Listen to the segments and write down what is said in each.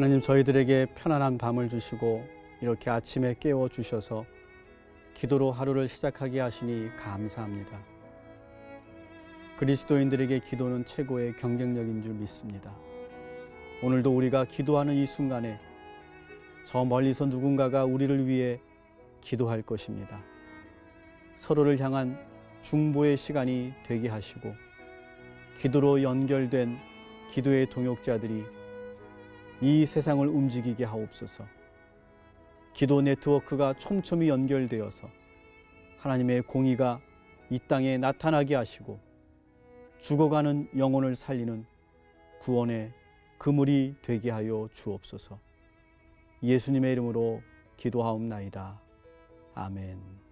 하나님 저희들에게 편안한 밤을 주시고 이렇게 아침에 깨워 주셔서 기도로 하루를 시작하게 하시니 감사합니다. 그리스도인들에게 기도는 최고의 경쟁력인 줄 믿습니다. 오늘도 우리가 기도하는 이 순간에 저 멀리서 누군가가 우리를 위해 기도할 것입니다. 서로를 향한 중보의 시간이 되게 하시고 기도로 연결된 기도의 동역자들이 이 세상을 움직이게 하옵소서. 기도 네트워크가 촘촘히 연결되어서 하나님의 공의가 이 땅에 나타나게 하시고 죽어가는 영혼을 살리는 구원의 그물이 되게 하여 주옵소서. 예수님의 이름으로 기도하옵나이다. 아멘.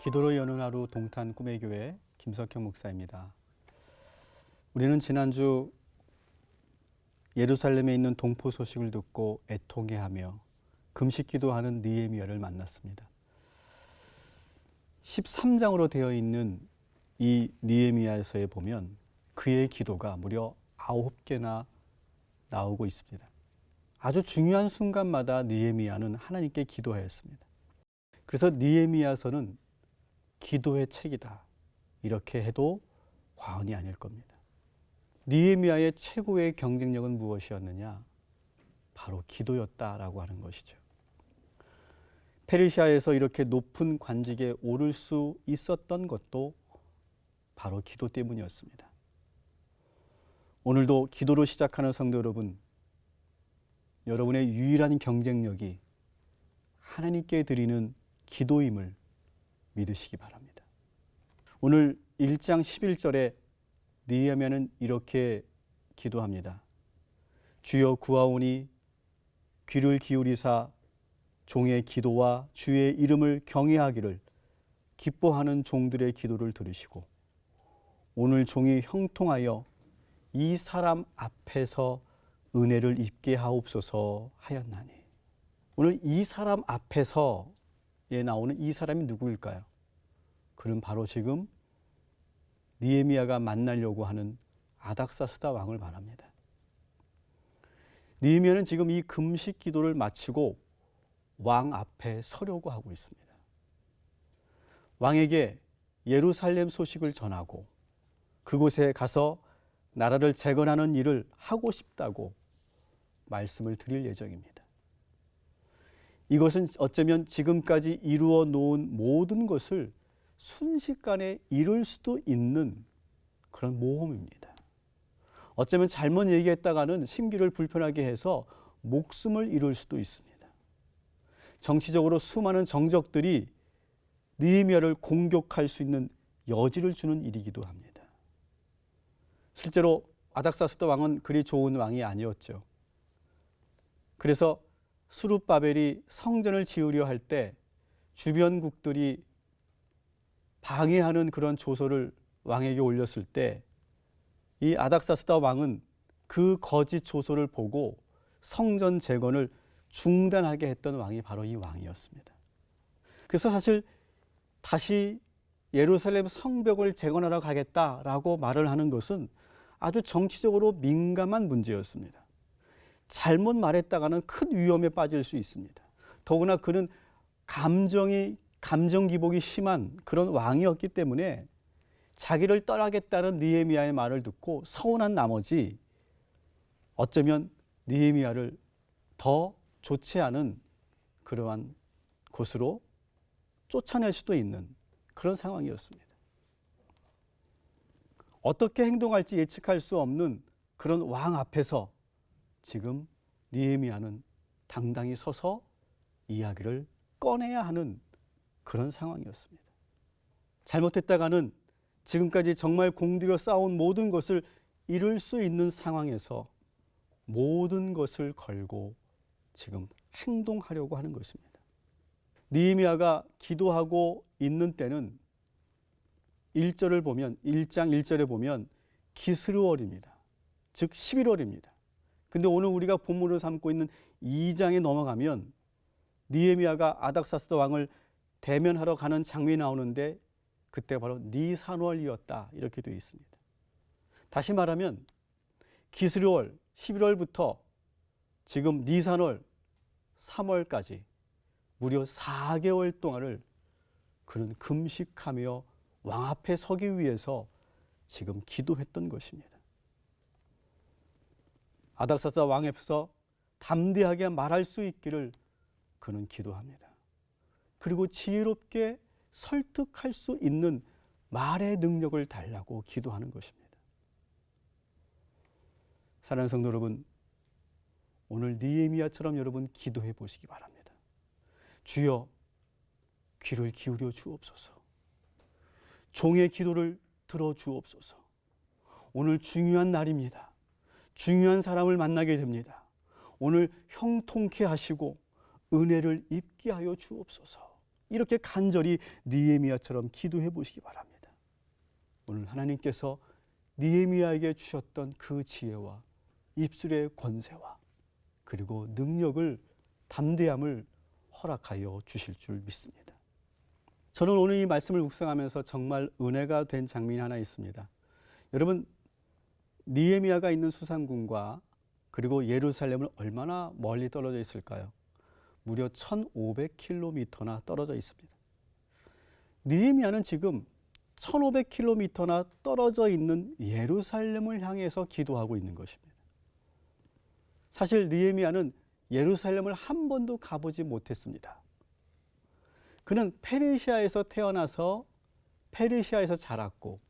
기도로 여는 하루 동탄 꿈의 교회 김석형 목사입니다. 우리는 지난주 예루살렘에 있는 동포 소식을 듣고 애통해하며 금식 기도하는 느헤미야를 만났습니다. 13장으로 되어 있는 이 느헤미야에서에 보면 그의 기도가 무려 아홉 개나 나오고 있습니다. 아주 중요한 순간마다 느헤미야는 하나님께 기도하였습니다. 그래서 느헤미야서는 기도의 책이다. 이렇게 해도 과언이 아닐 겁니다. 니에미아의 최고의 경쟁력은 무엇이었느냐? 바로 기도였다라고 하는 것이죠. 페르시아에서 이렇게 높은 관직에 오를 수 있었던 것도 바로 기도 때문이었습니다. 오늘도 기도로 시작하는 성도 여러분, 여러분의 유일한 경쟁력이 하나님께 드리는 기도임을 믿으시기 바랍니다. 오늘 1장 11절에 느헤미야는 이렇게 기도합니다. 주여 구하오니 귀를 기울이사 종의 기도와 주의 이름을 경외하기를 기뻐하는 종들의 기도를 들으시고 오늘 종이 형통하여 이 사람 앞에서 은혜를 입게 하옵소서 하였나니 오늘 이 사람 앞에서 에 나오는 이 사람이 누구일까요? 그는 바로 지금 니에미아가 만나려고 하는 아닥사스다 왕을 말합니다. 니에미아는 지금 이 금식 기도를 마치고 왕 앞에 서려고 하고 있습니다. 왕에게 예루살렘 소식을 전하고 그곳에 가서 나라를 재건하는 일을 하고 싶다고 말씀을 드릴 예정입니다. 이것은 어쩌면 지금까지 이루어 놓은 모든 것을 순식간에 이룰 수도 있는 그런 모험입니다. 어쩌면 잘못 얘기했다가는 심기를 불편하게 해서 목숨을 잃을 수도 있습니다. 정치적으로 수많은 정적들이 느헤미야를 공격할 수 있는 여지를 주는 일이기도 합니다. 실제로 아닥사스도 왕은 그리 좋은 왕이 아니었죠. 그래서 수룹바벨이 성전을 지으려 할 때 주변국들이 방해하는 그런 조서를 왕에게 올렸을 때 이 아닥사스다 왕은 그 거짓 조소를 보고 성전 재건을 중단하게 했던 왕이 바로 이 왕이었습니다. 그래서 사실 다시 예루살렘 성벽을 재건하러 가겠다라고 말을 하는 것은 아주 정치적으로 민감한 문제였습니다. 잘못 말했다가는 큰 위험에 빠질 수 있습니다. 더구나 그는 감정이 감정 기복이 심한 그런 왕이었기 때문에 자기를 떠나겠다는 니에미아의 말을 듣고 서운한 나머지 어쩌면 니에미아를 더 좋지 않은 그러한 곳으로 쫓아낼 수도 있는 그런 상황이었습니다. 어떻게 행동할지 예측할 수 없는 그런 왕 앞에서 지금 니에미아는 당당히 서서 이야기를 꺼내야 하는 그런 상황이었습니다. 잘못했다가는 지금까지 정말 공들여 쌓아온 모든 것을 잃을 수 있는 상황에서 모든 것을 걸고 지금 행동하려고 하는 것입니다. 니미아가 기도하고 있는 때는 1절을 보면 1장 1절에 보면 기스르월입니다. 즉 11월입니다. 근데 오늘 우리가 본문으로 삼고 있는 2장에 넘어가면 니에미아가 아닥사스다 왕을 대면하러 가는 장면이 나오는데 그때 바로 니산월이었다 이렇게 되어 있습니다. 다시 말하면 기스르월 11월부터 지금 니산월 3월까지 무려 4개월 동안을 그는 금식하며 왕 앞에 서기 위해서 지금 기도했던 것입니다. 아닥사스다 왕 앞에서 담대하게 말할 수 있기를 그는 기도합니다. 그리고 지혜롭게 설득할 수 있는 말의 능력을 달라고 기도하는 것입니다. 사랑하는 성도 여러분, 오늘 니에미아처럼 여러분 기도해 보시기 바랍니다. 주여 귀를 기울여 주옵소서. 종의 기도를 들어 주옵소서. 오늘 중요한 날입니다. 중요한 사람을 만나게 됩니다. 오늘 형통케 하시고 은혜를 입게 하여 주옵소서. 이렇게 간절히 니에미아처럼 기도해 보시기 바랍니다. 오늘 하나님께서 니에미아에게 주셨던 그 지혜와 입술의 권세와 그리고 능력을 담대함을 허락하여 주실 줄 믿습니다. 저는 오늘 이 말씀을 묵상하면서 정말 은혜가 된 장면이 하나 있습니다. 여러분 니에미아가 있는 수산군과 그리고 예루살렘은 얼마나 멀리 떨어져 있을까요? 무려 1,500km나 떨어져 있습니다. 니에미아는 지금 1,500km나 떨어져 있는 예루살렘을 향해서 기도하고 있는 것입니다. 사실 느헤미야는 예루살렘을 한 번도 가보지 못했습니다. 그는 페르시아에서 태어나서 페르시아에서 자랐고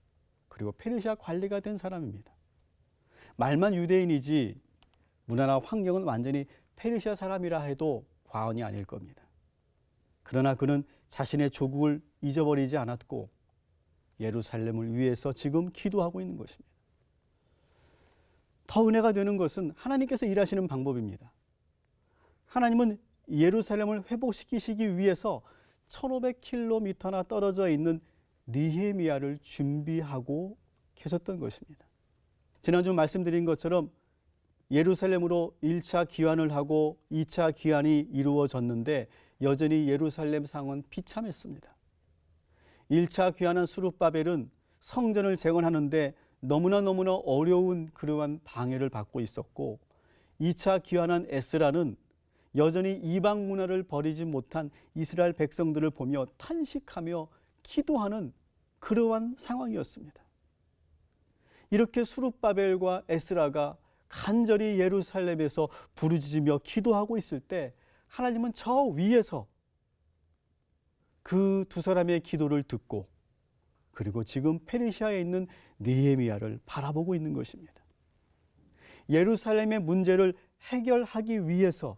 그리고 페르시아 관리가 된 사람입니다. 말만 유대인이지 문화나 환경은 완전히 페르시아 사람이라 해도 과언이 아닐 겁니다. 그러나 그는 자신의 조국을 잊어버리지 않았고 예루살렘을 위해서 지금 기도하고 있는 것입니다. 더 은혜가 되는 것은 하나님께서 일하시는 방법입니다. 하나님은 예루살렘을 회복시키시기 위해서 1500km나 떨어져 있는 니헤미야를 준비하고 계셨던 것입니다. 지난주 말씀드린 것처럼 예루살렘으로 1차 귀환을 하고 2차 귀환이 이루어졌는데 여전히 예루살렘 상은 비참했습니다. 1차 귀환한 수룹바벨은 성전을 재건하는데 너무나 너무나 어려운 그러한 방해를 받고 있었고 2차 귀환한 에스라는 여전히 이방 문화를 버리지 못한 이스라엘 백성들을 보며 탄식하며 기도하는 그러한 상황이었습니다. 이렇게 수룹바벨과 에스라가 간절히 예루살렘에서 부르짖으며 기도하고 있을 때 하나님은 저 위에서 그 두 사람의 기도를 듣고 그리고 지금 페르시아에 있는 니에미아를 바라보고 있는 것입니다. 예루살렘의 문제를 해결하기 위해서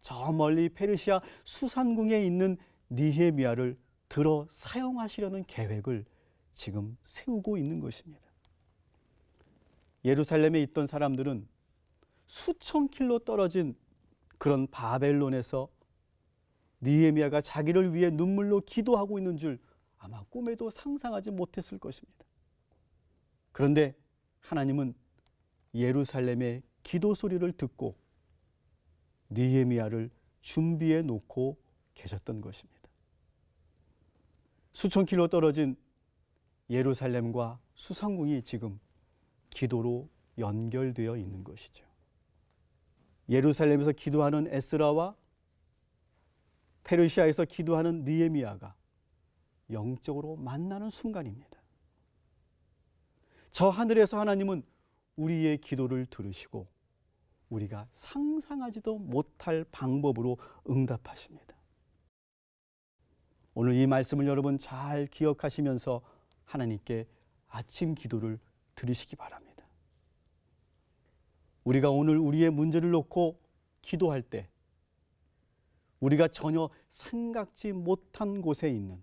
저 멀리 페르시아 수산궁에 있는 니헤미야를 들어 사용하시려는 계획을 지금 세우고 있는 것입니다. 예루살렘에 있던 사람들은 수천 킬로 떨어진 그런 바벨론에서 니에미아가 자기를 위해 눈물로 기도하고 있는 줄 아마 꿈에도 상상하지 못했을 것입니다. 그런데 하나님은 예루살렘의 기도 소리를 듣고 느헤미야를 준비해 놓고 계셨던 것입니다. 수천 킬로 떨어진 예루살렘과 수상궁이 지금 기도로 연결되어 있는 것이죠. 예루살렘에서 기도하는 에스라와 페르시아에서 기도하는 느헤미야가 영적으로 만나는 순간입니다. 저 하늘에서 하나님은 우리의 기도를 들으시고 우리가 상상하지도 못할 방법으로 응답하십니다. 오늘 이 말씀을 여러분 잘 기억하시면서 하나님께 아침 기도를 드리시기 바랍니다. 우리가 오늘 우리의 문제를 놓고 기도할 때 우리가 전혀 생각지 못한 곳에 있는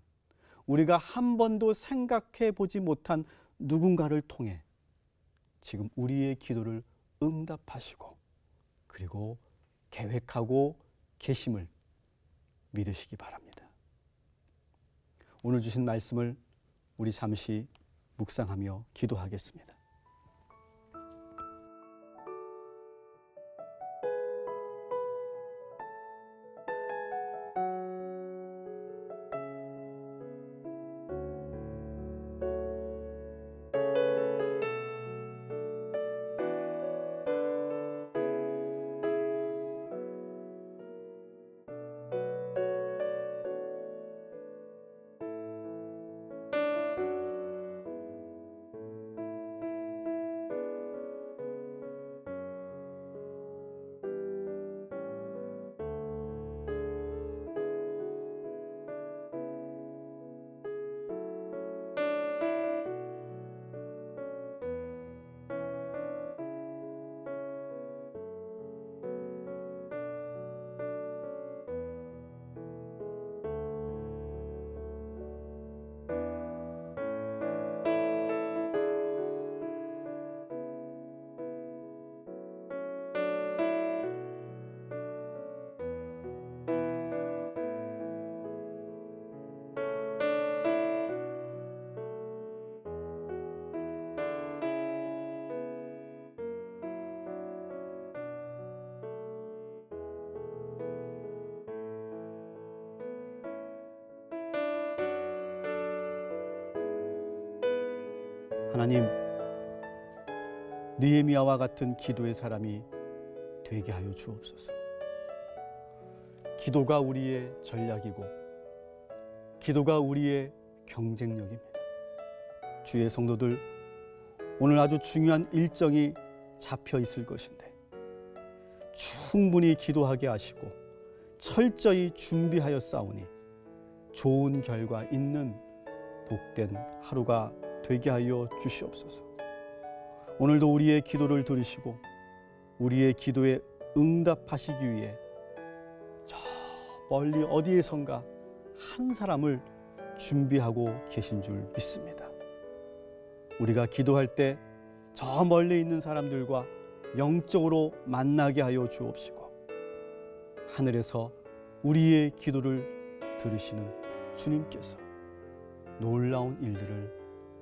우리가 한 번도 생각해 보지 못한 누군가를 통해 지금 우리의 기도를 응답하시고 그리고 계획하고 계심을 믿으시기 바랍니다. 오늘 주신 말씀을 우리 잠시 묵상하며 기도하겠습니다. 하나님 느헤미야와 같은 기도의 사람이 되게 하여 주옵소서. 기도가 우리의 전략이고 기도가 우리의 경쟁력입니다. 주의 성도들 오늘 아주 중요한 일정이 잡혀 있을 것인데 충분히 기도하게 하시고 철저히 준비하여 싸우니 좋은 결과 있는 복된 하루가 되게 하여 주시옵소서. 오늘도 우리의 기도를 들으시고 우리의 기도에 응답하시기 위해 저 멀리 어디에선가 한 사람을 준비하고 계신 줄 믿습니다. 우리가 기도할 때 저 멀리 있는 사람들과 영적으로 만나게 하여 주옵시고 하늘에서 우리의 기도를 들으시는 주님께서 놀라운 일들을